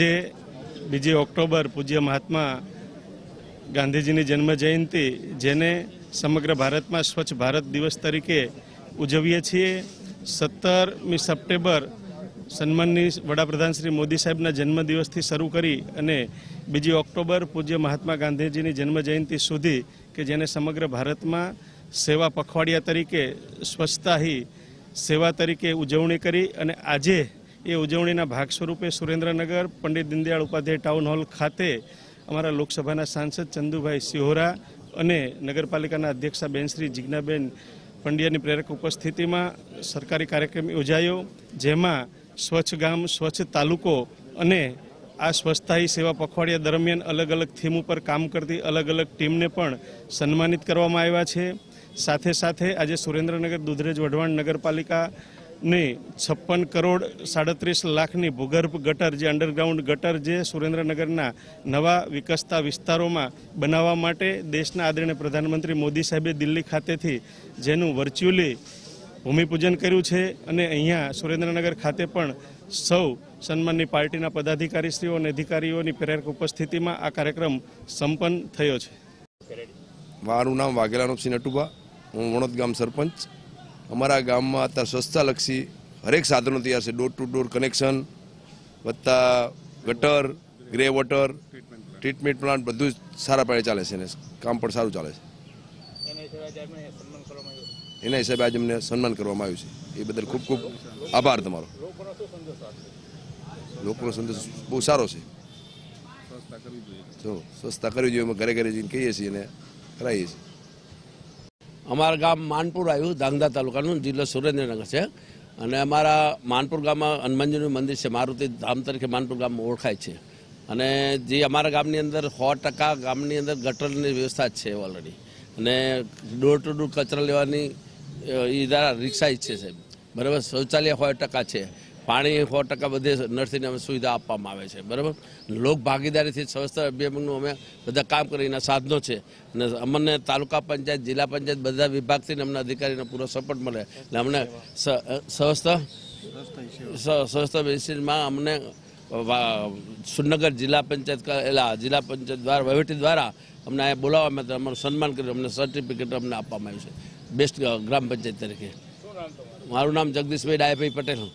જે બીજી ઓક્ટોબર પૂજ્ય મહાત્મા ગાંધીજીની જન્મ જયંતિ જેને સમગ્ર ભારતમાં સ્વચ્છ ભારત દિવસ તરીકે ઉજવીએ છીએ, સત્તરમી સપ્ટેમ્બર સન્માનની વડાપ્રધાન શ્રી મોદી સાહેબના જન્મદિવસથી શરૂ કરી અને બીજી ઓક્ટોબર પૂજ્ય મહાત્મા ગાંધીજીની જન્મ જયંતિ સુધી કે જેને સમગ્ર ભારતમાં સેવા પખવાડિયા તરીકે સ્વચ્છતા સેવા તરીકે ઉજવણી કરી અને આજે એ ઉજવણીના ભાગ સ્વરૂપે સુરેન્દ્રનગર, પંડિત દીનદયાળ ઉપાધ્યાય ટાઉન હોલ ખાતે અમારા લોકસભાના સાંસદ ચંદુભાઈ સિહોરા અને નગરપાલિકાના અધ્યક્ષા બેન શ્રી જિજ્ઞાબેન પંડ્યાની પ્રેરક ઉપસ્થિતિમાં સરકારી કાર્યક્રમ યોજાયો, જેમાં સ્વચ્છ ગામ, સ્વચ્છ તાલુકો અને આ સ્વચ્છતા સેવા પખવાડિયા દરમિયાન અલગ અલગ થીમ ઉપર કામ કરતી અલગ અલગ ટીમને પણ સન્માનિત કરવામાં આવ્યા છે. સાથે સાથે આજે સુરેન્દ્રનગર દુધરેજ વઢવાણ નગરપાલિકાની છપ્પન કરોડ સાડત્રીસ લાખની ભૂગર્ભ ગટર જે અંડરગ્રાઉન્ડ ગટર જે સુરેન્દ્રનગરના નવા વિકસતા વિસ્તારોમાં બનાવવા માટે દેશના આદરણીય પ્રધાનમંત્રી મોદી સાહેબે દિલ્હી ખાતેથી જેનું વર્ચ્યુઅલી ભૂમિપૂજન કર્યું છે અને અહીંયા સુરેન્દ્રનગર ખાતે પણ સૌ સન્માનની પાર્ટીના પદાધિકારીશ્રીઓ અને અધિકારીઓની પ્રેરક ઉપસ્થિતિમાં આ કાર્યક્રમ સંપન્ન થયો છે. મારું નામ વાઘેલા નરસિંહ નટુભા હું વણોદ ગામ સરપંચ. અમારા ગામમાં અત્યારે સ્વચ્છતાલક્ષી હરેક સાધનો તૈયાર છે. ડોર ટુ ડોર કનેક્શન વત્તા ગટર ગ્રે વોટર ટ્રીટમેન્ટ પ્લાન્ટ બધું જ સારા પાડે ચાલે છે અને કામ પણ સારું ચાલે છે. એના હિસાબે આજે અમને સન્માન કરવામાં આવ્યું છે. એ બદલ ખૂબ ખૂબ આભાર તમારો. લોકોનો સંદેશ બહુ સારો છે. જો, સ્વચ્છતા કરવી જોઈએ. અમે ઘરે ઘરે જઈને કહીએ છીએ અને કરાવીએ છીએ. અમારા ગામ માનપુર આવ્યું ધાંગધા તાલુકાનું, જિલ્લો સુરેન્દ્રનગર છે. અને અમારા માનપુર ગામમાં હનુમાનજીનું મંદિર છે. મારુતિ ધામ તરીકે માનપુર ગામમાં ઓળખાય છે. અને જે અમારા ગામની અંદર સો ટકા ગામની અંદર ગટરની વ્યવસ્થા છે ઓલરેડી અને ડોર ટુ ડોર કચરા લેવાની ઇદારા રિક્ષા જ છે બરાબર? શૌચાલય સો ટકા છે. પાણી સો ટકા બધે નર્સરીને અમે સુવિધા આપવામાં આવે છે, બરાબર? લોક ભાગીદારીથી સ્વસ્થ અભિયાનનું અમે બધા કામ કરીના સાધનો છે. અને અમને તાલુકા પંચાયત, જિલ્લા પંચાયત બધા વિભાગથી અમને અધિકારીનો પૂરો સપોર્ટ મળે. એટલે અમને સ્વસ્થ સ- સ્વચ્છતા અમને સુરનગર જિલ્લા પંચાયત એલા, જિલ્લા પંચાયત દ્વારા, વહીવટી દ્વારા અમને અહીંયા બોલાવવામાં આવ્યા અમારું સન્માન કર્યું, અમને સર્ટિફિકેટ અમને આપવામાં આવ્યું છે. બેસ્ટ ગ્રામ પંચાયત તરીકે. મારું નામ જગદીશભાઈ ડાયભાઈ પટેલ.